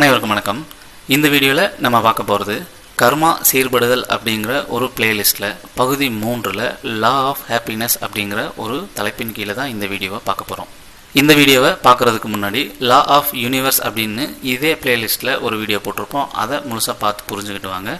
அனைவருக்கும் வணக்கம். இந்த வீடியோவில் நம்ம பார்க்க போகிறது கர்மா சீர்படுதல் அப்படிங்கிற ஒரு பிளேலிஸ்ட்டில் பகுதி மூன்றில் லா ஆஃப் ஹாப்பினஸ் அப்படிங்கிற ஒரு தலைப்பின் கீழே தான் இந்த வீடியோவை பார்க்க போகிறோம் இந்த வீடியோவை பார்க்குறதுக்கு முன்னாடி லா ஆஃப் யூனிவர்ஸ் அப்படின்னு இதே பிளேலிஸ்ட்டில் ஒரு வீடியோ போட்டிருப்போம். அதை முழுசாக பார்த்து புரிஞ்சுக்கிட்டு வாங்க.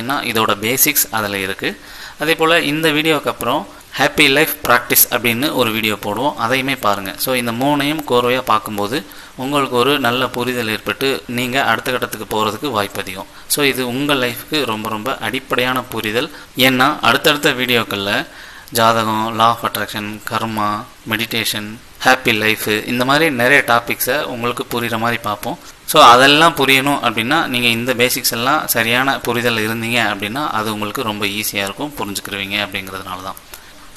ஏன்னா இதோட பேசிக்ஸ் அதில் இருக்குது அதே போல் இந்த வீடியோவுக்கு அப்புறம் ஹாப்பி லைஃப் ப்ராக்டிஸ் அப்படின்னு ஒரு வீடியோ போடுவோம். அதையுமே பாருங்கள் ஸோ இந்த மூணையும் கோர்வையாக பார்க்கும்போது உங்களுக்கு ஒரு நல்ல புரிதல் ஏற்பட்டு நீங்கள் அடுத்த கட்டத்துக்கு போகிறதுக்கு வாய்ப்பு அதிகம். ஸோ இது உங்கள் லைஃப்க்கு ரொம்ப ரொம்ப அடிப்படையான புரிதல். ஏன்னா அடுத்தடுத்த வீடியோக்களில் ஜாதகம் law of attraction karma meditation happy life இந்த மாதிரி நிறைய டாபிக்ஸை உங்களுக்கு புரிகிற மாதிரி பார்ப்போம். ஸோ அதெல்லாம் புரியணும் அப்படின்னா நீங்கள் இந்த பேசிக்ஸ் எல்லாம் சரியான புரிதல் இருந்தீங்க அப்படின்னா அது உங்களுக்கு ரொம்ப ஈஸியாக இருக்கும். புரிஞ்சுக்கிருவீங்க அப்படிங்கிறதுனால தான்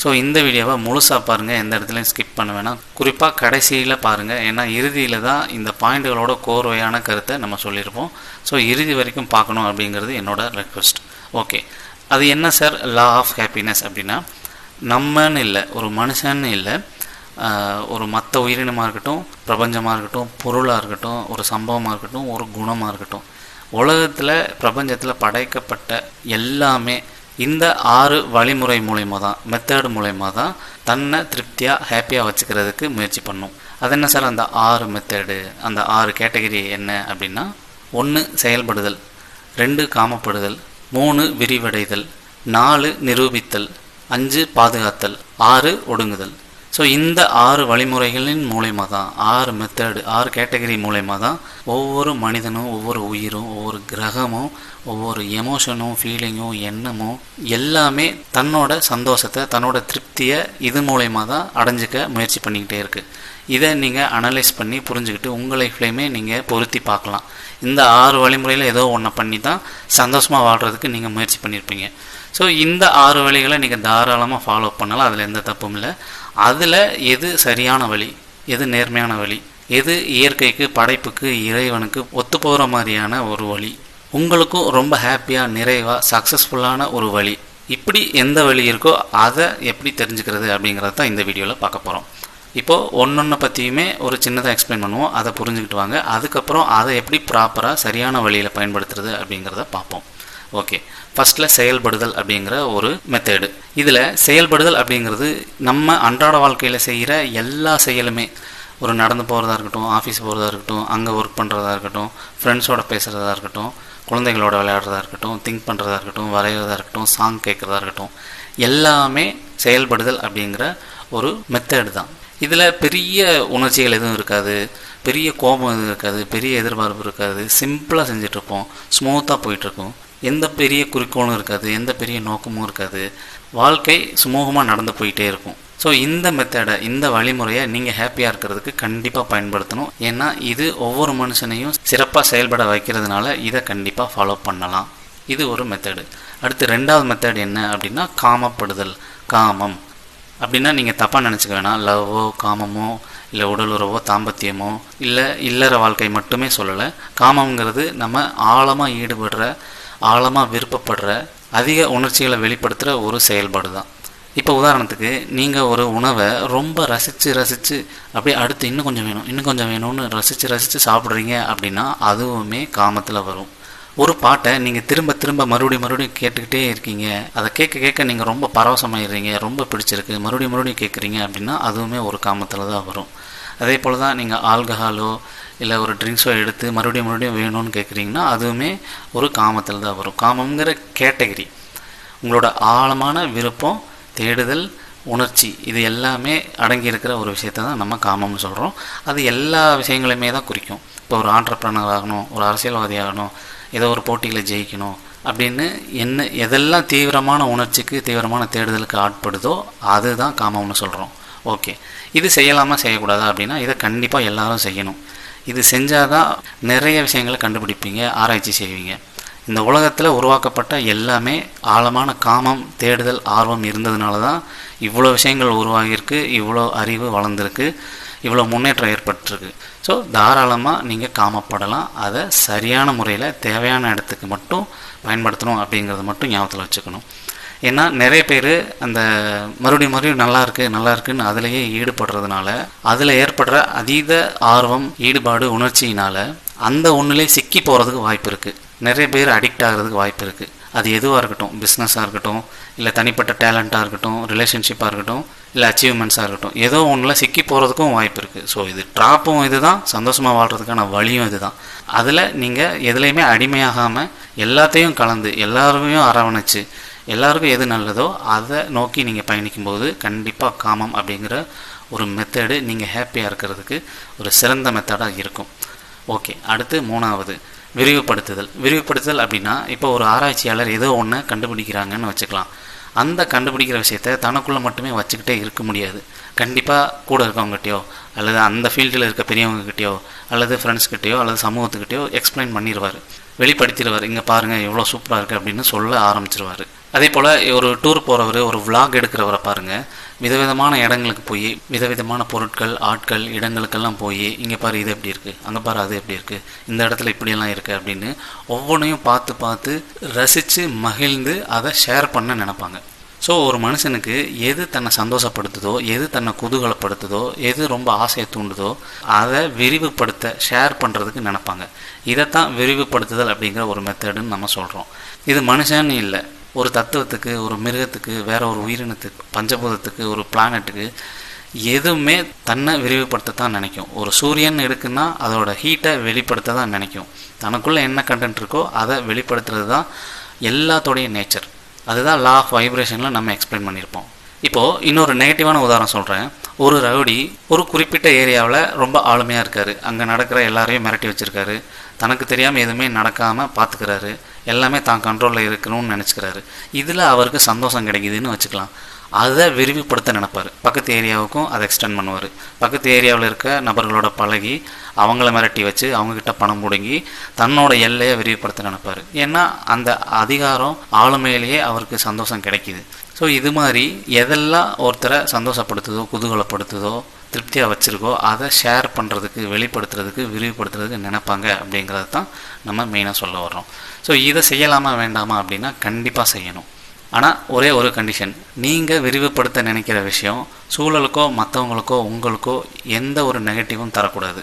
ஸோ இந்த வீடியோவை முழுசாக பாருங்கள் எந்த இடத்துலையும் ஸ்கிப் பண்ண வேணாம். குறிப்பாக கடைசியில் பாருங்கள் ஏன்னா இறுதியில் தான் இந்த பாயிண்ட்டுகளோட கோர்வையான கருத்தை நம்ம சொல்லியிருப்போம். ஸோ இறுதி வரைக்கும் பார்க்கணும் அப்படிங்கிறது என்னோடய ரெக்வஸ்ட் ஓகே அது என்ன சார் லா ஆஃப் ஹாப்பினஸ் அப்படின்னா நம்மன்னு இல்லை ஒரு மனுஷன்னு இல்லை ஒரு மற்ற உயிரினமாக இருக்கட்டும் பிரபஞ்சமாக இருக்கட்டும் பொருளாக இருக்கட்டும் ஒரு சம்பவமாக இருக்கட்டும் ஒரு குணமாக இருக்கட்டும். உலகத்தில் பிரபஞ்சத்தில் படைக்கப்பட்ட எல்லாமே இந்த ஆறு வழிமுறை மூலயமா தான் மெத்தேடு மூலயமா தான் தன்னை திருப்தியாக ஹாப்பியாக வச்சுக்கிறதுக்கு முயற்சி பண்ணும். அது என்ன சார்? அந்த ஆறு மெத்தேடு அந்த ஆறு கேட்டகரி என்ன அப்படின்னா ஒன்று செயல்படுதல் ரெண்டு காமப்படுதல் மூணு விரிவடைதல் நாலு நிரூபித்தல் அஞ்சு பாதுகாத்தல் ஆறு ஒடுங்குதல். ஸோ இந்த ஆறு வழிமுறைகளின் மூலயமா தான் ஆறு மெத்தடு ஆறு கேட்டகரி மூலயமா தான் ஒவ்வொரு மனிதனும் ஒவ்வொரு உயிரும் ஒவ்வொரு கிரகமும் ஒவ்வொரு எமோஷனும் ஃபீலிங்கும் எண்ணமும் எல்லாமே தன்னோட சந்தோஷத்தை தன்னோட திருப்தியை இது மூலயமா தான் அடைஞ்சிக்க முயற்சி பண்ணிக்கிட்டே இருக்குது இதை நீங்கள் அனலைஸ் பண்ணி புரிஞ்சுக்கிட்டு உங்கள் லைஃப்லையுமே நீங்கள் பொருத்தி பார்க்கலாம். இந்த ஆறு வழிமுறையில் ஏதோ ஒன்றை பண்ணி தான் சந்தோஷமாக வாழ்கிறதுக்கு நீங்கள் முயற்சி பண்ணியிருப்பீங்க ஸோ இந்த ஆறு வழிகளை நீங்கள் தாராளமாக ஃபாலோ பண்ணலாம். அதில் எந்த தப்பும் இல்லை. அதில் எது சரியான வழி எது நேர்மையான வழி எது இயற்கைக்கு படைப்புக்கு இறைவனுக்கு ஒத்து போகிற மாதிரியான ஒரு வழி. உங்களுக்கும் ரொம்ப ஹாப்பியாக நிறைவாக சக்ஸஸ்ஃபுல்லான ஒரு வழி. இப்படி எந்த வழி இருக்கோ அதை எப்படி தெரிஞ்சுக்கிறது அப்படிங்கிறத தான் இந்த வீடியோவில் பார்க்க போகிறோம் இப்போது ஒன்றொன்றை பற்றியுமே ஒரு சின்னதாக எக்ஸ்பிளைன் பண்ணுவோம். அதை புரிஞ்சுக்கிட்டு வாங்க. அதுக்கப்புறம் அதை எப்படி ப்ராப்பராக சரியான வழியில் பயன்படுத்துறது அப்படிங்கிறத பார்ப்போம். ஓகே ஃபஸ்ட்டில் செயல்படுதல் அப்படிங்கிற ஒரு மெத்தேடு இதில் செயல்படுதல் அப்படிங்கிறது நம்ம அன்றாட வாழ்க்கையில் செய்கிற எல்லா செயலுமே. ஒரு நடந்து போகிறதா இருக்கட்டும் ஆஃபீஸ் போகிறதா இருக்கட்டும் அங்கே ஒர்க் பண்ணுறதா இருக்கட்டும் ஃப்ரெண்ட்ஸோட பேசுகிறதா இருக்கட்டும் குழந்தைகளோட விளையாடுறதா இருக்கட்டும் திங்க் பண்ணுறதா இருக்கட்டும் வரைகிறதா இருக்கட்டும் சாங் கேட்குறதா இருக்கட்டும். எல்லாமே செயல்படுதல் அப்படிங்கிற ஒரு மெத்தேடு தான். இதில் பெரிய உணர்ச்சிகள் எதுவும் இருக்காது. பெரிய கோபம் எதுவும் இருக்காது. பெரிய எதிர்பார்ப்பு இருக்காது. சிம்பிளாக செஞ்சிட்ருப்போம் ஸ்மூத்தாக போயிட்டுருக்கும் எந்த பெரிய குறிக்கோளும் இருக்காது எந்த பெரிய நோக்கமும் இருக்காது. வாழ்க்கை சுமூகமாக நடந்து போயிட்டே இருக்கும். ஸோ இந்த மெத்தடை இந்த வழிமுறையை நீங்கள் ஹாப்பியாக இருக்கிறதுக்கு கண்டிப்பாக பயன்படுத்தணும். ஏன்னா இது ஒவ்வொரு மனுஷனையும் சிறப்பாக செயல்பட வைக்கிறதுனால இதை கண்டிப்பாக ஃபாலோ பண்ணலாம். இது ஒரு மெத்தடு அடுத்து ரெண்டாவது மெத்தட் என்ன அப்படின்னா காமப்படுதல் காமம். அப்படின்னா நீங்கள் தப்பாக நினச்சிக்க வேணாம். லவ்வோ காமமோ இல்லை உடல் உறவோ தாம்பத்தியமோ இல்லை இல்லற வாழ்க்கை மட்டுமே சொல்லலை. காமங்கிறது நம்ம ஆழமாக ஈடுபடுற ஆழமாக விருப்பப்படுற அதிக உணர்ச்சிகளை வெளிப்படுத்துகிற ஒரு செயல்பாடு தான் இப்போ உதாரணத்துக்கு நீங்கள் ஒரு உணவை ரொம்ப ரசித்து ரசித்து அப்படியே அடுத்து இன்னும் கொஞ்சம் வேணும் இன்னும் கொஞ்சம் வேணும்னு ரசித்து ரசித்து சாப்பிட்றீங்க அப்படின்னா அதுவுமே காமத்தில் வரும். ஒரு பாட்டை நீங்கள் திரும்ப திரும்ப மறுபடியும் மறுபடியும் கேட்டுக்கிட்டே இருக்கீங்க. அதை கேட்க கேட்க நீங்கள் ரொம்ப பரவசமாயிடுறீங்க ரொம்ப பிடிச்சிருக்கு. மறுபடியும் மறுபடியும் கேட்குறீங்க அப்படின்னா அதுவுமே ஒரு காமத்தில் தான் வரும். அதே போல் தான் நீங்கள் ஆல்கஹாலோ இல்லை ஒரு ட்ரிங்க்ஸோ எடுத்து மறுபடியும் மறுபடியும் வேணும்னு கேட்குறீங்கன்னா அதுவுமே ஒரு காமத்தில் தான் வரும். காமங்கிற கேட்டகரி. உங்களோட ஆழமான விருப்பம் தேடுதல் உணர்ச்சி இது எல்லாமே அடங்கி இருக்கிற ஒரு விஷயத்தை தான் நம்ம காமம்னு சொல்கிறோம் அது எல்லா விஷயங்களையுமே தான் குறிக்கும். இப்போ ஒரு ஆண்டர்பிரனர் ஆகணும் ஒரு அரசியல்வாதி ஆகணும் ஏதோ ஒரு போட்டியில் ஜெயிக்கணும் அப்படின்னு என்ன எதெல்லாம் தீவிரமான உணர்ச்சிக்கு தீவிரமான தேடுதலுக்கு ஆட்படுதோ அதுதான் காமம்னு சொல்கிறோம் ஓகே. இது செய்யலாமா செய்யக்கூடாதா அப்படின்னா இதை கண்டிப்பாக எல்லாரும் செய்யணும். இது செஞ்சால் தான் நிறைய விஷயங்களை கண்டுபிடிப்பீங்க ஆராய்ச்சி செய்வீங்க. இந்த உலகத்தில் உருவாக்கப்பட்ட எல்லாமே ஆழமான காமம் தேடுதல் ஆர்வம் இருந்ததுனால தான் இவ்வளோ விஷயங்கள் உருவாகியிருக்கு இவ்வளோ அறிவு வளர்ந்துருக்கு இவ்வளோ முன்னேற்றம் ஏற்பட்டிருக்கு. ஸோ தாராளமாக நீங்கள் காமப்படலாம். அதை சரியான முறையில் தேவையான இடத்துக்கு மட்டும் பயன்படுத்தணும் அப்படிங்கிறத மட்டும் ஞாபகத்தில் வச்சுக்கணும். ஏன்னா நிறைய பேர் அந்த மறுபடியும் மறுபடியும் நல்லா இருக்கு நல்லா இருக்குன்னு அதுலேயே ஈடுபடுறதுனால அதில் ஏற்படுற அதீத ஆர்வம் ஈடுபாடு உணர்ச்சியினால அந்த ஒன்றுலேயே சிக்கி போகிறதுக்கு வாய்ப்பு இருக்குது நிறைய பேர் அடிக்ட் ஆகிறதுக்கு வாய்ப்பு இருக்குது அது எதுவாக இருக்கட்டும் பிஸ்னஸாக இருக்கட்டும் இல்லை தனிப்பட்ட டேலண்ட்டாக இருக்கட்டும் ரிலேஷன்ஷிப்பாக இருக்கட்டும் இல்லை அச்சீவ்மெண்ட்ஸாக இருக்கட்டும் ஏதோ ஒன்றில் சிக்கி போகிறதுக்கும் வாய்ப்பு இருக்குது ஸோ இது ட்ராப்பும் இது தான் சந்தோஷமாக வாழ்கிறதுக்கான வழியும் இது தான் அதில் நீங்கள் எதுலேயுமே அடிமையாகாமல் எல்லாத்தையும் கலந்து எல்லாருமே அரவணைச்சு எல்லாருக்கும் எது நல்லதோ அதை நோக்கி நீங்கள் பயணிக்கும்போது கண்டிப்பாக காமம் அப்படிங்கிற ஒரு மெத்தடு நீங்கள் ஹாப்பியாக இருக்கிறதுக்கு ஒரு சிறந்த மெத்தடாக இருக்கும். ஓகே அடுத்து மூணாவது விரிவுபடுத்துதல். விரிவுபடுத்துதல் அப்படின்னா இப்போ ஒரு ஆராய்ச்சியாளர் ஏதோ ஒன்று கண்டுபிடிக்கிறாங்கன்னு வச்சுக்கலாம். அந்த கண்டுபிடிக்கிற விஷயத்த தனக்குள்ளே மட்டுமே வச்சுக்கிட்டே இருக்க முடியாது. கண்டிப்பாக கூட இருக்கவங்ககிட்டயோ அல்லது அந்த ஃபீல்டில் இருக்க பெரியவங்ககிட்டயோ அல்லது ஃப்ரெண்ட்ஸ்கிட்டயோ அல்லது சமூகத்துக்கிட்டயோ எக்ஸ்பிளைன் பண்ணிடுவார் வெளிப்படுத்திடுவார். இங்கே பாருங்கள் எவ்வளோ சூப்பராக இருக்குது அப்படின்னு சொல்ல ஆரம்பிச்சிருவார். அதே போல் ஒரு டூர் போகிறவர் ஒரு vlog எடுக்கிறவரை பாருங்கள் விதவிதமான இடங்களுக்கு போய் விதவிதமான பொருட்கள் ஆட்கள் இடங்களுக்கெல்லாம் போய் இங்கே பாரு இது எப்படி இருக்குது அங்கே பாரு அது எப்படி இருக்குது இந்த இடத்துல இப்படியெல்லாம் இருக்குது அப்படின்னு ஒவ்வொன்றையும் பார்த்து பார்த்து ரசித்து மகிழ்ந்து அதை ஷேர் பண்ண நினப்பாங்க. ஸோ ஒரு மனுஷனுக்கு எது தன்னை சந்தோஷப்படுத்துதோ எது தன்னை குதூகலப்படுத்துதோ எது ரொம்ப ஆசையை தூண்டுதோ அதை விரிவுபடுத்த ஷேர் பண்ணுறதுக்கு நினப்பாங்க. இதைத்தான் விரிவுபடுத்துதல் அப்படிங்கிற ஒரு மெத்தடுன்னு நம்ம சொல்கிறோம் இது மனுஷன்னு இல்லை. ஒரு தத்துவத்துக்கு ஒரு மிருகத்துக்கு வேற ஒரு உயிரினத்துக்கு பஞ்சபூதத்துக்கு ஒரு பிளானட்டுக்கு எதுவுமே தன்னை விரிவுபடுத்த தான் நினைக்கும். ஒரு சூரியன் எடுக்குன்னா அதோட ஹீட்டை வெளிப்படுத்த தான் நினைக்கும். தனக்குள்ளே என்ன கண்டென்ட் இருக்கோ அதை வெளிப்படுத்துறது தான் எல்லாத்தோடைய நேச்சர் அதுதான் லா ஆஃப் வைப்ரேஷனில் நம்ம எக்ஸ்பிளைன் பண்ணியிருப்போம். இப்போது இன்னொரு நெகட்டிவான உதாரணம் சொல்கிறேன் ஒரு ரவுடி ஒரு குறிப்பிட்ட ஏரியாவில் ரொம்ப ஆளுமையாக இருக்கார். அங்கே நடக்கிற எல்லாரையும் மிரட்டி வச்சுருக்காரு. தனக்கு தெரியாமல் எதுவுமே நடக்காமல் பார்த்துக்கிறாரு எல்லாமே தான் கண்ட்ரோலில் இருக்கணும்னு நினச்சிக்கிறாரு. இதில் அவருக்கு சந்தோஷம் கிடைக்குதுன்னு வச்சுக்கலாம். அதை விரிவுபடுத்த நினைப்பார். பக்கத்து ஏரியாவுக்கும் அதை எக்ஸ்டெண்ட் பண்ணுவார். பக்கத்து ஏரியாவில் இருக்க நபர்களோட பழகி அவங்கள மிரட்டி வச்சு அவங்கக்கிட்ட பணம் பிடுங்கி தன்னோட எல்லையை விரிவுபடுத்த நினைப்பார். ஏன்னா அந்த அதிகாரம் ஆளுமையிலேயே அவருக்கு சந்தோஷம் கிடைக்கிது. ஸோ இது மாதிரி எதெல்லாம் ஒருத்தரை சந்தோஷப்படுத்துதோ குதூகலப்படுத்துதோ திருப்தியாக வச்சுருக்கோ அதை ஷேர் பண்ணுறதுக்கு வெளிப்படுத்துறதுக்கு விரிவுபடுத்துறதுக்கு நினைப்பாங்க அப்படிங்கிறது தான் நம்ம மெயினாக சொல்ல வர்றோம். ஸோ இதை செய்யலாமா வேண்டாமா அப்படின்னா கண்டிப்பாக செய்யணும். ஆனால் ஒரே ஒரு கண்டிஷன் நீங்கள் விரிவுபடுத்த நினைக்கிற விஷயம் சூழலுக்கோ மற்றவங்களுக்கோ உங்களுக்கோ எந்த ஒரு நெகட்டிவும் தரக்கூடாது.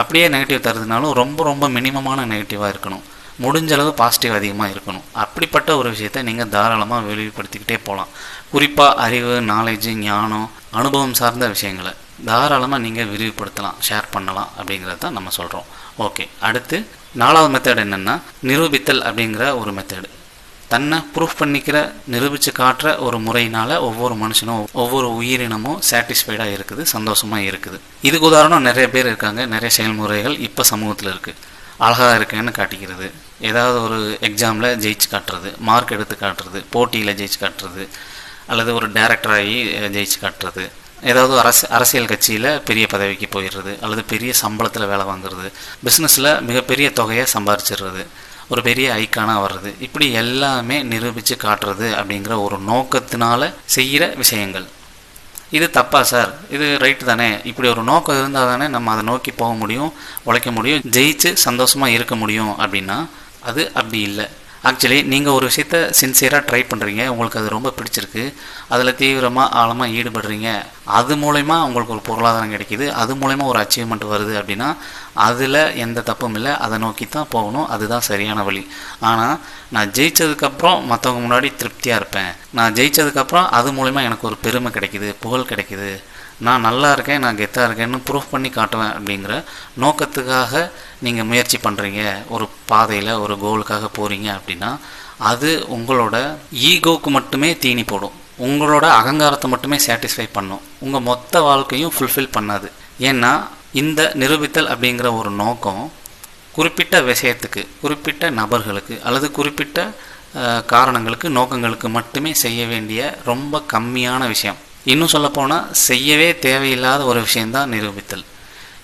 அப்படியே நெகட்டிவ் தருதுனாலும் ரொம்ப ரொம்ப மினிமமான நெகட்டிவாக இருக்கணும். முடிஞ்ச அளவு பாசிட்டிவ் அதிகமாக இருக்கணும். அப்படிப்பட்ட ஒரு விஷயத்தை நீங்கள் தாராளமாக விரிவுபடுத்திக்கிட்டே போகலாம் குறிப்பாக அறிவு நாலேஜு ஞானம் அனுபவம் சார்ந்த விஷயங்களை. தாராளமாக நீங்கள் விரிவுபடுத்தலாம் ஷேர் பண்ணலாம் அப்படிங்கிறத தான் நம்ம சொல்கிறோம் ஓகே அடுத்து நாலாவது மெத்தட் என்னென்னா நிரூபித்தல் அப்படிங்கிற ஒரு மெத்தடு தன்னை ப்ரூஃப் பண்ணிக்கிற நிரூபித்து காட்டுற ஒரு முறையினால் ஒவ்வொரு மனுஷனும் ஒவ்வொரு உயிரினமும் சாட்டிஸ்ஃபைடாக இருக்குது சந்தோஷமாக இருக்குது. இதுக்கு உதாரணம் நிறைய பேர் இருக்காங்க நிறைய செயல்முறைகள் இப்போ சமூகத்தில் இருக்குது அழகாக இருக்கேன்னு காட்டிக்கிறது. ஏதாவது ஒரு எக்ஸாமில் ஜெயிச்சு காட்டுறது மார்க் எடுத்து காட்டுறது போட்டியில் ஜெயிச்சு காட்டுறது அல்லது ஒரு டேரக்டராகி ஜெயிச்சு காட்டுறது. ஏதாவது அரசு அரசியல் கட்சியில் பெரிய பதவிக்கு போயிடுறது அல்லது பெரிய சம்பளத்தில் வேலை வாங்குறது பிஸ்னஸில் மிகப்பெரிய தொகையை சம்பாரிச்சிடுறது ஒரு பெரிய ஐக்கானாக வர்றது இப்படி எல்லாமே நிரூபித்து காட்டுறது அப்படிங்கிற ஒரு நோக்கத்தினால செய்கிற விஷயங்கள். இது தப்பா சார். இது ரைட்டு தானே. இப்படி ஒரு நோக்கம் இருந்தால் தானே நம்ம அதை நோக்கி போக முடியும் உழைக்க முடியும் ஜெயிச்சு சந்தோஷமாக இருக்க முடியும் அப்படின்னா அது அப்படி இல்லை. ஆக்சுவலி நீங்கள் ஒரு விஷயத்த சின்சியராக ட்ரை பண்ணுறீங்க உங்களுக்கு அது ரொம்ப பிடிச்சிருக்கு. அதில் தீவிரமாக ஆழமாக ஈடுபடுறீங்க. அது மூலயமா உங்களுக்கு ஒரு பொருளாதாரம் கிடைக்கிது. அது மூலயமா ஒரு அச்சீவ்மெண்ட் வருது அப்படின்னா அதில் எந்த தப்பும் இல்லை. அதை நோக்கி தான் போகணும். அதுதான் சரியான வழி. ஆனால் நான் ஜெயித்ததுக்கப்புறம் மற்றவங்க முன்னாடி திருப்தியாக இருப்பேன். நான் ஜெயிச்சதுக்கப்புறம் அது மூலயமா எனக்கு ஒரு பெருமை கிடைக்கிது புகழ் கிடைக்கிது. நான் நல்லா இருக்கேன் நான் கெத்தாக இருக்கேன்னு ப்ரூஃப் பண்ணி காட்டுவேன் அப்படிங்கிற நோக்கத்துக்காக நீங்கள் முயற்சி பண்ணுறீங்க ஒரு பாதையில் ஒரு கோலுக்காக போகிறீங்க அப்படின்னா அது உங்களோட ஈகோவுக்கு மட்டுமே தீனி போடும். உங்களோட அகங்காரத்தை மட்டுமே சாட்டிஸ்ஃபை பண்ணும். உங்கள் மொத்த வாழ்க்கையும் ஃபுல்ஃபில் பண்ணாது. ஏன்னா இந்த நிரூபித்தல் அப்படிங்கிற ஒரு நோக்கம் குறிப்பிட்ட விஷயத்துக்கு குறிப்பிட்ட நபர்களுக்கு அல்லது குறிப்பிட்ட காரணங்களுக்கு நோக்கங்களுக்கு மட்டுமே செய்ய வேண்டிய ரொம்ப கம்மியான விஷயம். இன்னும் சொல்லப்போனால் செய்யவே தேவையில்லாத ஒரு விஷயந்தான் நிரூபித்தல்.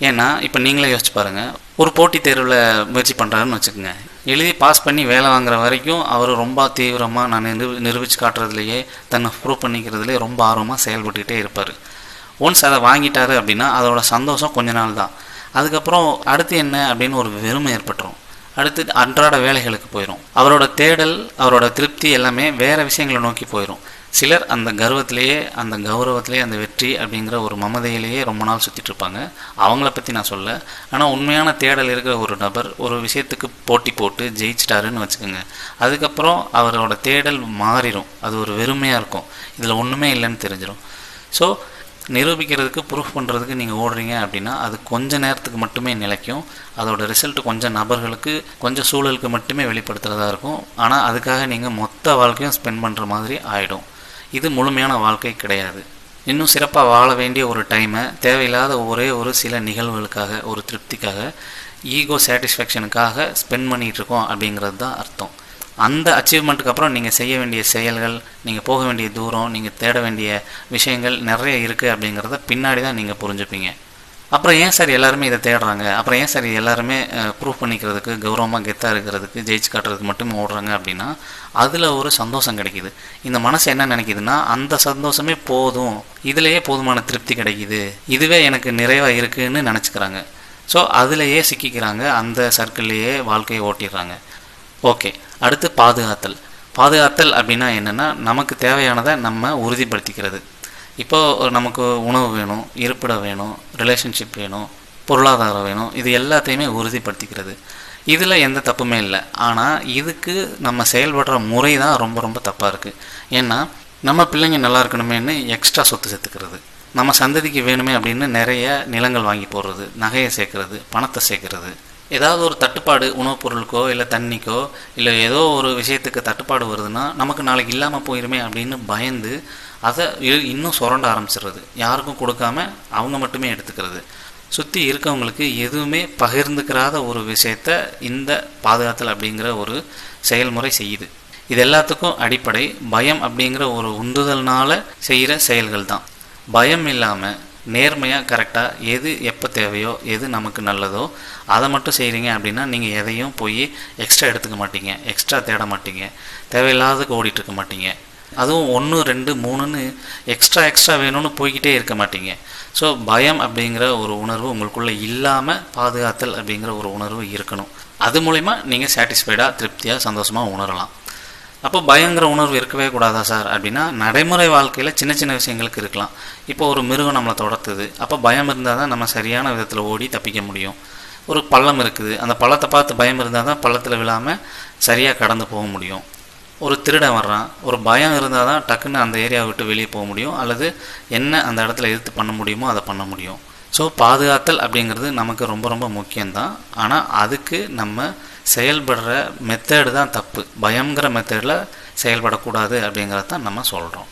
ஏன்னா இப்போ நீங்களே யோசிச்சு பாருங்கள் ஒரு போட்டித் தேர்வில் முயற்சி பண்ணுறாருன்னு வச்சுக்கோங்க. எழுதி பாஸ் பண்ணி வேலை வாங்குற வரைக்கும் அவர் ரொம்ப தீவிரமாக நான் நிரூ நிரூபித்து காட்டுறதுலையே தன்னை ப்ரூவ் பண்ணிக்கிறதுலே ரொம்ப ஆர்வமாக செயல்பட்டுக்கிட்டே இருப்பார். ஒன்ஸ் அதை வாங்கிட்டாரு அப்படின்னா அதோட சந்தோஷம் கொஞ்ச நாள் தான். அதுக்கப்புறம் அடுத்து என்ன அப்படின்னு ஒரு வெறுமை ஏற்பட்டுரும். அடுத்து அன்றாட வேலைகளுக்கு போயிடும் அவரோட தேடல் அவரோட திருப்தி எல்லாமே வேறு விஷயங்களை நோக்கி போயிடும் சிலர் அந்த கர்வத்திலேயே அந்த கௌரவத்திலேயே அந்த வெற்றி அப்படிங்கிற ஒரு மமதையிலேயே ரொம்ப நாள் சுற்றிட்டு இருப்பாங்க அவங்கள பற்றி நான் சொல்ல ஆனால் உண்மையான தேடல் இருக்கிற ஒரு நபர் ஒரு விஷயத்துக்கு போட்டி போட்டு ஜெயிச்சிட்டாருன்னு வச்சுக்கோங்க. அதுக்கப்புறம் அவரோட தேடல் மாறிடும் அது ஒரு வெறுமையாக இருக்கும். இதில் ஒன்றுமே இல்லைன்னு தெரிஞ்சிடும் ஸோ நிரூபிக்கிறதுக்கு ப்ரூஃப் பண்ணுறதுக்கு நீங்கள் ஓடுறீங்க அப்படின்னா அது கொஞ்சம் நேரத்துக்கு மட்டுமே நிலைக்கும். அதோட ரிசல்ட் கொஞ்சம் நபர்களுக்கு கொஞ்சம் சூழலுக்கு மட்டுமே வெளிப்படுத்துகிறதா இருக்கும். ஆனால் அதுக்காக நீங்கள் மொத்த வாழ்க்கையும் ஸ்பெண்ட் பண்ணுற மாதிரி ஆகிடும் இது முழுமையான வாழ்க்கை கிடையாது. இன்னும் சிறப்பாக வாழ வேண்டிய ஒரு டைமை தேவையில்லாத ஒரே ஒரு சில நிகழ்வுகளுக்காக ஒரு திருப்திக்காக ஈகோ சாட்டிஸ்ஃபேக்ஷனுக்காக ஸ்பெண்ட் பண்ணிகிட்டு இருக்கோம் அப்படிங்கிறது தான் அர்த்தம். அந்த அச்சீவ்மெண்ட்டுக்கு அப்புறம் நீங்கள் செய்ய வேண்டிய செயல்கள் நீங்கள் போக வேண்டிய தூரம் நீங்கள் தேட வேண்டிய விஷயங்கள் நிறைய இருக்குது அப்படிங்கிறத பின்னாடி தான் நீங்கள் புரிஞ்சுப்பீங்க. அப்புறம் ஏன் சார் எல்லாருமே இதை தேடுறாங்க? அப்புறம் ஏன் சார் எல்லாருமே ப்ரூவ் பண்ணிக்கிறதுக்கு கௌரவமாக கெத்தாக இருக்கிறதுக்கு ஜெயிச்சு காட்டுறதுக்கு மட்டுமே ஓடுறாங்க அப்படின்னா அதில் ஒரு சந்தோஷம் கிடைக்கிது. இந்த மனசு என்ன நினைக்குதுன்னா அந்த சந்தோஷமே போதும். இதிலேயே போதுமான திருப்தி கிடைக்கிது. இதுவே எனக்கு நிறைவாக இருக்குன்னு நினச்சிக்கிறாங்க. ஸோ அதிலேயே சிக்கிக்கிறாங்க. அந்த சர்க்கிள்லேயே வாழ்க்கையை ஓட்டிடுறாங்க. ஓகே அடுத்து பாதுகாத்தல். பாதுகாத்தல் அப்படின்னா என்னென்னா நமக்கு தேவையானதை நம்ம உறுதிப்படுத்திக்கிறது. இப்போது நமக்கு உணவு வேணும் இருப்பிடம் வேணும் ரிலேஷன்ஷிப் வேணும் பொருளாதாரம் வேணும் இது எல்லாத்தையுமே உறுதிப்படுத்திக்கிறது. இதில் எந்த தப்புமே இல்லை. ஆனால் இதுக்கு நம்ம செயல்படுற முறை தான் ரொம்ப ரொம்ப தப்பாக இருக்குது ஏன்னா நம்ம பிள்ளைங்க நல்லா இருக்கணுமேனு எக்ஸ்ட்ரா சொத்து சேர்த்துக்கிறது. நம்ம சந்ததிக்கு வேணுமே அப்படின்னு நிறைய நிலங்கள் வாங்கி போடுறது நகையை சேர்க்கறது பணத்தை சேர்க்கறது. ஏதாவது ஒரு தட்டுப்பாடு உணவுப் பொருளுக்கோ இல்லை தண்ணிக்கோ இல்லை ஏதோ ஒரு விஷயத்துக்கு தட்டுப்பாடு வருதுன்னா நமக்கு நாளைக்கு இல்லாமல் போயிருமே அப்படின்னு பயந்து அதை இன்னும் சுரண்ட ஆரம்பிச்சிடுறது. யாருக்கும் கொடுக்காம அவங்க மட்டுமே எடுத்துக்கிறது. சுற்றி இருக்கவங்களுக்கு எதுவுமே பகிர்ந்துக்கிறாத ஒரு விஷயத்த இந்த பாதுகாத்தல் அப்படிங்கிற ஒரு செயல்முறை செய்யுது. இது எல்லாத்துக்கும் அடிப்படை. பயம் அப்படிங்கிற ஒரு உந்துதல்னால செய்கிற செயல்கள் தான். பயம் இல்லாமல் நேர்மையாக கரெக்டாக எது எப்போ தேவையோ எது நமக்கு நல்லதோ அதை மட்டும் செய்கிறீங்க அப்படின்னா நீங்கள் எதையும் போய் எக்ஸ்ட்ரா எடுத்துக்க மாட்டீங்க. எக்ஸ்ட்ரா தேட மாட்டீங்க. தேவையில்லாததுக்கு ஓடிட்டுருக்க மாட்டீங்க. அதுவும் ஒன்று ரெண்டு மூணுன்னு எக்ஸ்ட்ரா எக்ஸ்ட்ரா வேணும்னு போய்கிட்டே இருக்க மாட்டீங்க. ஸோ பயம் அப்படிங்கிற ஒரு உணர்வு உங்களுக்குள்ளே இல்லாமல் பாதுகாத்தல் அப்படிங்கிற ஒரு உணர்வு இருக்கணும். அது மூலிமா நீங்கள் சாட்டிஸ்ஃபைடாக திருப்தியாக சந்தோஷமாக உணரலாம். அப்போ பயங்கிற உணர்வு இருக்கவே கூடாதா சார்? அப்படின்னா நடைமுறை வாழ்க்கையில் சின்ன சின்ன விஷயங்களுக்கு இருக்கலாம். இப்போ ஒரு மிருகம் நம்மளை தொடர்த்துது அப்போ பயம் இருந்தால் தான் நம்ம சரியான விதத்தில் ஓடி தப்பிக்க முடியும். ஒரு பள்ளம் இருக்குது. அந்த பள்ளத்தை பார்த்து பயம் இருந்தால் தான் பள்ளத்தில் விழாமல் சரியாக கடந்து போக முடியும். ஒரு திருடன் வர்றான். ஒரு பயம் இருந்தால் தான் டக்குன்னு அந்த ஏரியாவை விட்டு வெளியே போக முடியும். அல்லது என்ன அந்த இடத்துல எதிர்த்து பண்ண முடியுமோ அதை பண்ண முடியும். ஸோ பாதுகாத்தல் அப்படிங்கிறது நமக்கு ரொம்ப ரொம்ப முக்கியம்தான். ஆனால் அதுக்கு நம்ம செயல்படுற மெத்தேடு தான் தப்பு. பயங்கிற மெத்தேடில் செயல்படக்கூடாது அப்படிங்கிறத தான் நம்ம சொல்கிறோம்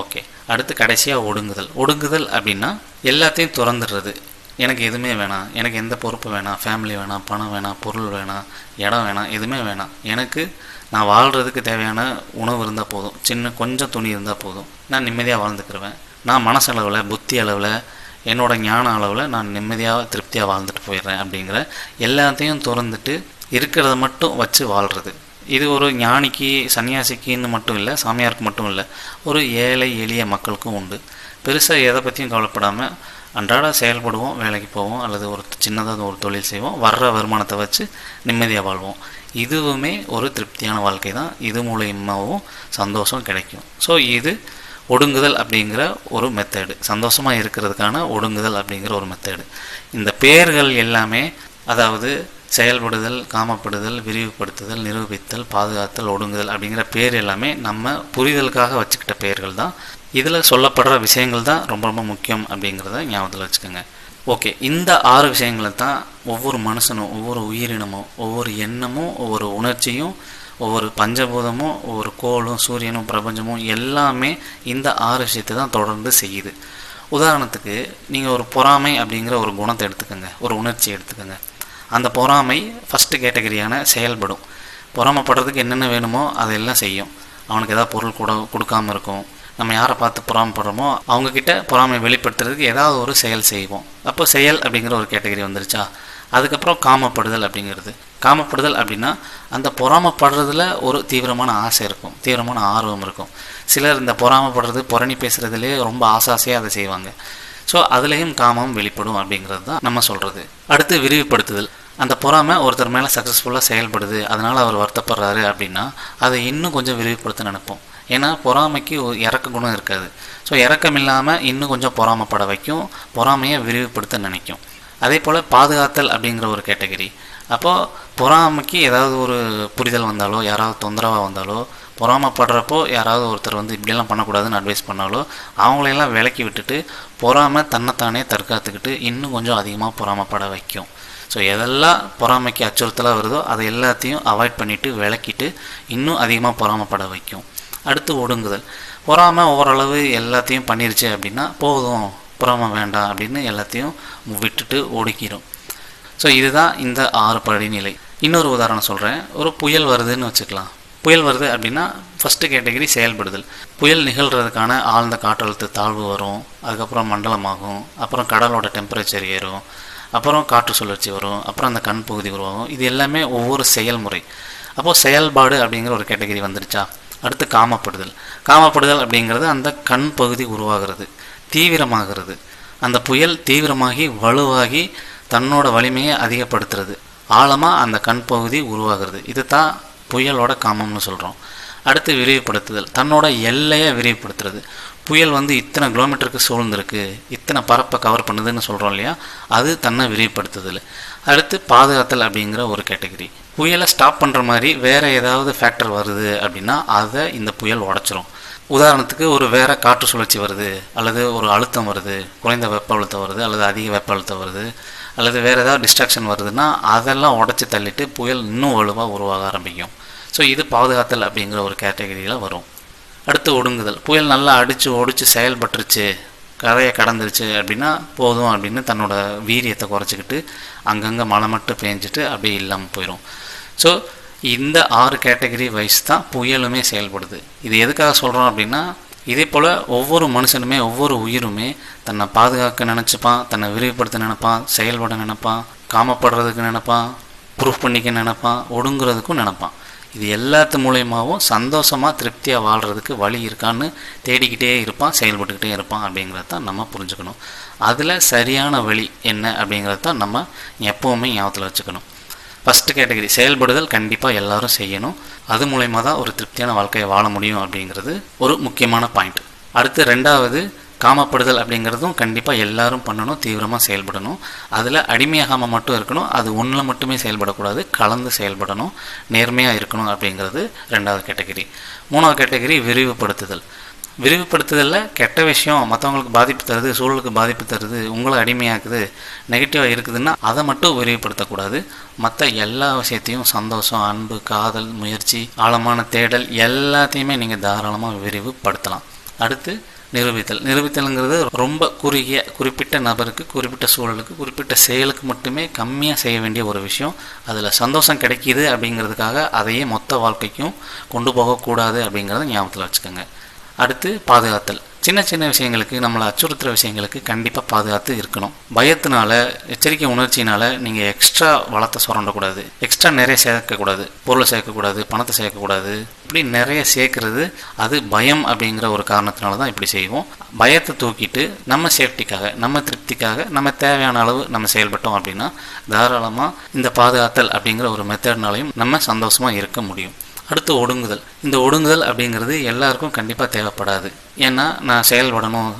ஓகே அடுத்து கடைசியாக ஒடுங்குதல். ஒடுங்குதல் அப்படின்னா எல்லாத்தையும் திறந்துடுறது. எனக்கு எதுவுமே வேணாம். எனக்கு எந்த பொறுப்பு வேணாம். ஃபேமிலி வேணாம் பணம் வேணாம் பொருள் வேணாம் இடம் வேணாம் எதுவுமே வேணாம். எனக்கு நான் வாழ்கிறதுக்கு தேவையான உணவு இருந்தால் போதும். சின்ன கொஞ்சம் துணி இருந்தால் போதும். நான் நிம்மதியாக வாழ்ந்துக்கிருவேன். நான் மனசளவில் புத்தி அளவில் என்னோட ஞான அளவில் நான் நிம்மதியாக திருப்தியாக வாழ்ந்துட்டு போயிடுறேன் அப்படிங்கிற எல்லாத்தையும் திறந்துட்டு இருக்கிறத மட்டும் வச்சு வாழ்கிறது இது ஒரு ஞானிக்கு சன்னியாசிக்குன்னு மட்டும் இல்லை சாமியாருக்கு மட்டும் இல்லை ஒரு ஏழை எளிய மக்களுக்கும் உண்டு. பெருசாக எதை பற்றியும் கவலைப்படாமல் அன்றாட செயல்படுவோம் வேலைக்கு போவோம் அல்லது ஒரு சின்னதாக ஒரு தொழில் செய்வோம் வர்ற வருமானத்தை வச்சு நிம்மதியாக வாழ்வோம். இதுவுமே ஒரு திருப்தியான வாழ்க்கை தான் இது மூலயமாகவும் சந்தோஷம் கிடைக்கும். ஸோ இது ஒடுங்குதல் அப்படிங்கிற ஒரு மெத்தேடு சந்தோஷமாக இருக்கிறதுக்கான ஒடுங்குதல் அப்படிங்கிற ஒரு மெத்தேடு இந்த பெயர்கள் எல்லாமே அதாவது செயல்படுதல் காமப்படுதல் விரிவுபடுத்துதல் நிரூபித்தல் பாதுகாத்தல் ஒடுங்குதல் அப்படிங்கிற பேர் எல்லாமே நம்ம புரிதலுக்காக வச்சுக்கிட்ட பெயர்கள் தான் இதில் சொல்லப்படுற விஷயங்கள் தான் ரொம்ப ரொம்ப முக்கியம் அப்படிங்கிறத ஞாபகத்தில் வச்சுக்கோங்க. ஓகே இந்த ஆறு விஷயங்களை தான் ஒவ்வொரு மனுஷனும் ஒவ்வொரு உயிரினமும் ஒவ்வொரு எண்ணமும் ஒவ்வொரு உணர்ச்சியும் ஒவ்வொரு பஞ்சபூதமும் ஒவ்வொரு கோளும் சூரியனும் பிரபஞ்சமும் எல்லாமே இந்த ஆறு விஷயத்தை தான் தொடர்ந்து செய்யுது. உதாரணத்துக்கு நீங்கள் ஒரு பொறாமை அப்படிங்கிற ஒரு குணத்தை எடுத்துக்கோங்க ஒரு உணர்ச்சி எடுத்துக்கோங்க. அந்த பொறாமை ஃபஸ்ட்டு கேட்டகரியான செயல்படும். பொறாமப்படுறதுக்கு என்னென்ன வேணுமோ அதெல்லாம் செய்யும். அவனுக்கு ஏதாவது பொருள் கூட கொடுக்காம இருக்கும். நம்ம யாரை பார்த்து பொறாமப்படுறோமோ அவங்கக்கிட்ட பொறாமை வெளிப்படுத்துறதுக்கு ஏதாவது ஒரு செயல் செய்வோம். அப்போ செயல் அப்படிங்கிற ஒரு கேட்டகரி வந்துருச்சா? அதுக்கப்புறம் காமப்படுதல் அப்படிங்கிறது. காமப்படுதல் அப்படின்னா அந்த பொறாமப்படுறதுல ஒரு தீவிரமான ஆசை இருக்கும். தீவிரமான ஆர்வம் இருக்கும். சிலர் இந்த பொறாமப்படுறது புரணி பேசுகிறதுலேயே ரொம்ப ஆசாசையாக அதை செய்வாங்க. ஸோ அதுலேயும் காமம் வெளிப்படும் அப்படிங்கிறது தான் நம்ம சொல்கிறது அடுத்து விரிவுபடுத்துதல். அந்த பொறாமை ஒருத்தர் மேலே சக்ஸஸ்ஃபுல்லாக செயல்படுது அதனால் அவர் வருத்தப்படுறாரு அப்படின்னா அதை இன்னும் கொஞ்சம் விரிவுபடுத்த நினைப்போம். ஏன்னா பொறாமைக்கு ஒரு இறக்க குணம் இருக்காது. ஸோ இறக்கம் இல்லாமல் இன்னும் கொஞ்சம் பொறாமைப்பட வைக்கும் பொறாமையை விரிவுபடுத்த நினைக்கும். அதே போல் பாதுகாத்தல் அப்படிங்கிற ஒரு கேட்டகரி. அப்போது பொறாமைக்கு ஏதாவது ஒரு புரிதல் வந்தாலோ யாராவது தொந்தரவாக வந்தாலோ பொறாமப்படுறப்போ யாராவது ஒருத்தர் வந்து இப்படியெல்லாம் பண்ணக்கூடாதுன்னு அட்வைஸ் பண்ணாலோ அவங்களையெல்லாம் விலக்கி விட்டுட்டு பொறாமை தன்னைத்தானே தற்காத்துக்கிட்டு இன்னும் கொஞ்சம் அதிகமாக பொறாமப்பட வைக்கும். ஸோ எதெல்லாம் பொறாமைக்கு அச்சுறுத்தலாக வருதோ அதை எல்லாத்தையும் அவாய்ட் பண்ணிவிட்டு விளக்கிட்டு இன்னும் அதிகமாக பொறாமப்பட வைக்கும். அடுத்து ஒடுங்குதல். பொறாமல் ஓரளவு எல்லாத்தையும் பண்ணிருச்சு அப்படின்னா போதும் பொறாமை வேண்டாம் அப்படின்னு எல்லாத்தையும் விட்டுட்டு ஒடுக்கிடும் ஸோ இதுதான் இந்த ஆறு படிநிலை. இன்னொரு உதாரணம் சொல்கிறேன் ஒரு புயல் வருதுன்னு வச்சுக்கலாம். புயல் வருது அப்படின்னா ஃபஸ்ட்டு கேட்டகரி செயல்படுதல். புயல் நிகழ்கிறதுக்கான ஆழ்ந்த காற்றழுத்த தாழ்வு வரும். அதுக்கப்புறம் மண்டலமாகும். அப்புறம் கடலோட டெம்பரேச்சர் ஏறும். அப்புறம் காற்று சுழற்சி வரும். அப்புறம் அந்த கண் பகுதி உருவாகும். இது எல்லாமே ஒவ்வொரு செயல்முறை. அப்போது செயல்பாடு அப்படிங்கிற ஒரு கேட்டகரி வந்துருச்சா? அடுத்து காமப்படுதல். காமப்படுதல் அப்படிங்கிறது அந்த கண் பகுதி உருவாகிறது தீவிரமாகிறது. அந்த புயல் தீவிரமாகி வலுவாகி தன்னோட வலிமையை அதிகப்படுத்துறது. ஆழமாக அந்த கண் பகுதி உருவாகிறது. இது தான் புயலோட காமம்னு சொல்கிறோம் அடுத்து விரிவுபடுத்துதல். தன்னோட எல்லையை விரிவுபடுத்துறது. புயல் வந்து இத்தனை கிலோமீட்டருக்கு சூழ்ந்திருக்கு இத்தனை பரப்பை கவர் பண்ணுதுன்னு சொல்கிறோம் இல்லையா? அது தன்னை விரிவுபடுத்துதல். அடுத்து பாதுகாத்தல் அப்படிங்கிற ஒரு கேட்டகரி. புயலை ஸ்டாப் பண்ணுற மாதிரி வேறு ஏதாவது ஃபேக்டர் வருது அப்படின்னா அதை இந்த புயல் உடச்சிரும். உதாரணத்துக்கு ஒரு வேற காற்று சுழற்சி வருது அல்லது ஒரு அழுத்தம் வருது குறைந்த வெப்ப அழுத்தம் வருது அல்லது அதிக வெப்ப அழுத்தம் வருது அல்லது வேறு ஏதாவது டிஸ்ட்ராக்ஷன் வருதுன்னா அதெல்லாம் உடச்சி தள்ளிட்டு புயல் இன்னும் வலுவாக உருவாக ஆரம்பிக்கும். ஸோ இது பாதுகாத்தல் அப்படிங்கிற ஒரு கேட்டகரியில் வரும். அடுத்து ஒடுங்குதல். புயல் நல்லா அடித்து ஒடிச்சு செயல்பட்டுருச்சு கரையை கடந்துருச்சு அப்படின்னா போதும் அப்படின்னு தன்னோட வீரியத்தை குறைச்சிக்கிட்டு அங்கங்கே மழை மட்டும் பேஞ்சிட்டு அப்படியே இல்லாமல் போயிடும் ஸோ இந்த ஆறு கேட்டகரி வைஸ் தான் புயலுமே செயல்படுது. இது எதுக்காக சொல்கிறோம் அப்படின்னா இதே போல் ஒவ்வொரு மனுஷனுமே ஒவ்வொரு உயிருமே தன்னை பாதுகாக்க நினச்சிப்பான் தன்னை விரிவுபடுத்த நினைப்பான் செயல்பட நினைப்பான் காமப்படுறதுக்கு நினைப்பான் ப்ரூஃப் பண்ணிக்க நினைப்பான் ஒடுங்குறதுக்கும் நினைப்பான். இது எல்லாத்து மூலயமாவும் சந்தோஷமாக திருப்தியாக வாழ்கிறதுக்கு வழி இருக்கான்னு தேடிக்கிட்டே இருப்பான் செயல்பட்டுக்கிட்டே இருப்பான் அப்படிங்கிறத தான் நம்ம புரிஞ்சுக்கணும். அதில் சரியான வழி என்ன அப்படிங்கிறத தான் நம்ம எப்போவுமே ஞாபகத்தில் வச்சுக்கணும். ஃபஸ்ட்டு கேட்டகரி செயல்படுதல் கண்டிப்பாக எல்லாரும் செய்யணும். அது மூலயமா தான் ஒரு திருப்தியான வாழ்க்கையை வாழ முடியும் அப்படிங்கிறது ஒரு முக்கியமான பாயிண்ட் அடுத்து ரெண்டாவது காமப்படுதல் அப்படிங்கிறதும் கண்டிப்பாக எல்லாரும் பண்ணணும் தீவிரமாக செயல்படணும். அதில் அடிமையாகாமல் மட்டும் இருக்கணும் அது ஒன்றில் மட்டுமே செயல்படக்கூடாது கலந்து செயல்படணும் நேர்மையாக இருக்கணும் அப்படிங்கிறது ரெண்டாவது கேட்டகரி. மூணாவது கேட்டகரி விரிவுபடுத்துதல். விரிவுபடுத்துதலில் கெட்ட விஷயம் மற்றவங்களுக்கு பாதிப்பு தருது சூழலுக்கு பாதிப்பு தருது உங்களை அடிமையாக்குது நெகட்டிவாக இருக்குதுன்னா அதை மட்டும் விரிவுபடுத்தக்கூடாது. மற்ற எல்லா விஷயத்தையும் சந்தோஷம் அன்பு காதல் முயற்சி ஆழமான தேடல் எல்லாத்தையுமே நீங்கள் தாராளமாக விரிவுபடுத்தலாம். அடுத்து நிரூபித்தல். நிரூபித்தல்ங்கிறது ரொம்ப குறுகிய குறிப்பிட்ட நபருக்கு குறிப்பிட்ட சூழலுக்கு குறிப்பிட்ட செயலுக்கு மட்டுமே கம்மியாக செய்ய வேண்டிய ஒரு விஷயம். அதில் சந்தோஷம் கிடைக்கிது அப்படிங்கிறதுக்காக அதையே மொத்த வாழ்க்கைக்கும் கொண்டு போகக்கூடாது அப்படிங்கிறத ஞாபகத்தில் வச்சுக்கோங்க. அடுத்து பாதுகாத்தல். சின்ன சின்ன விஷயங்களுக்கு நம்மளை அச்சுறுத்துகிற விஷயங்களுக்கு கண்டிப்பாக பாதுகாத்து இருக்கணும். பயத்தினால எச்சரிக்கை உணர்ச்சினால நீங்கள் எக்ஸ்ட்ரா வளத்தை சுரண்டக்கூடாது. எக்ஸ்ட்ரா நிறைய சேர்க்கக்கூடாது. பொருளை சேர்க்கக்கூடாது பணத்தை சேர்க்கக்கூடாது. இப்படி நிறைய சேர்க்கறது அது பயம் அப்படிங்கிற ஒரு காரணத்தினால தான் இப்படி செய்வோம். பயத்தை தூக்கிட்டு நம்ம சேஃப்டிக்காக நம்ம திருப்திக்காக நம்ம தேவையான அளவு நம்ம செயல்பட்டோம் அப்படின்னா தாராளமாக இந்த பாதுகாத்தல் அப்படிங்கிற ஒரு மெத்தட்னாலையும் நம்ம சந்தோஷமாக இருக்க முடியும். அடுத்து ஒடுங்குதல். இந்த ஒடுங்குதல் அப்படிங்கிறது எல்லாருக்கும் கண்டிப்பாக தேவைப்படாது. ஏன்னா நான் செயல்படணும்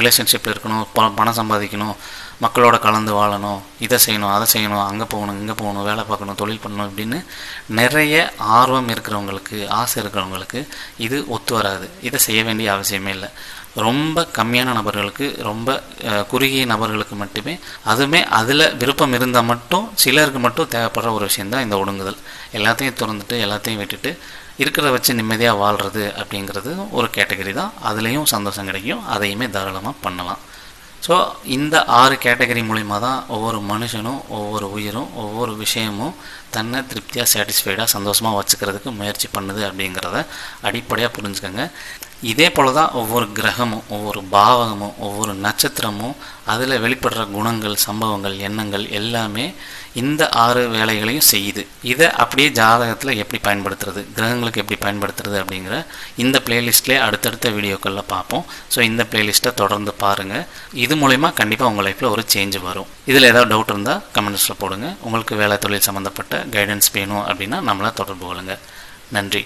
ரிலேஷன்ஷிப் இருக்கணும் ப பணம் சம்பாதிக்கணும் மக்களோட கலந்து வாழணும் இதை செய்யணும் அதை செய்யணும் அங்கே போகணும் இங்கே போகணும் வேலை பார்க்கணும் தொழில் பண்ணணும் அப்படின்னு நிறைய ஆர்வம் இருக்கிறவங்களுக்கு ஆசை இருக்கிறவங்களுக்கு இது ஒத்து வராது. இதை செய்ய வேண்டிய அவசியமே இல்லை. ரொம்ப கம்மியான நபர்களுக்கு ரொம்ப குறுகிய நபர்களுக்கு மட்டுமே அதுவுமே அதில் விருப்பம் இருந்தால் மட்டும் சிலருக்கு மட்டும் தேவைப்படுற ஒரு விஷயந்தான் இந்த ஒடுங்குதல். எல்லாத்தையும் திறந்துட்டு எல்லாத்தையும் விட்டுட்டு இருக்கிறத வச்சு நிம்மதியாக வாழ்கிறது அப்படிங்கிறது ஒரு கேட்டகரி தான். அதுலேயும் சந்தோஷம் கிடைக்கும் அதையுமே தாராளமாக பண்ணலாம். ஸோ இந்த ஆறு கேட்டகரி மூலிமா தான் ஒவ்வொரு மனுஷனும் ஒவ்வொரு உயிரும் ஒவ்வொரு விஷயமும் தன்னை திருப்தியாக சாட்டிஸ்ஃபைடாக சந்தோஷமாக வச்சுக்கிறதுக்கு முயற்சி பண்ணுது அப்படிங்கிறத அடிப்படையாக புரிஞ்சுக்கோங்க. இதே போல தான் ஒவ்வொரு கிரகமும் ஒவ்வொரு பாவகமும் ஒவ்வொரு நட்சத்திரமும் அதில் வெளிப்படுற குணங்கள் சம்பவங்கள் எண்ணங்கள் எல்லாமே இந்த ஆறு வேலைகளையும் செய்யுது. இதை அப்படியே ஜாதகத்தில் எப்படி பயன்படுத்துறது கிரகங்களுக்கு எப்படி பயன்படுத்துறது அப்படிங்கிற இந்த பிளேலிஸ்ட்லேயே அடுத்தடுத்த வீடியோக்களில் பார்ப்போம். ஸோ இந்த பிளேலிஸ்ட்டை தொடர்ந்து பாருங்கள் இது மூலிமா கண்டிப்பாக உங்கள் லைஃப்பில் ஒரு சேஞ்ச் வரும். இதில் ஏதாவது டவுட் இருந்தால் கமெண்ட்ஸில் போடுங்க. உங்களுக்கு வேலை தொழில் சம்மந்தப்பட்ட கைடன்ஸ் வேணும் அப்படின்னா நம்மளை தொடர்பு கொள்ளுங்கள் நன்றி.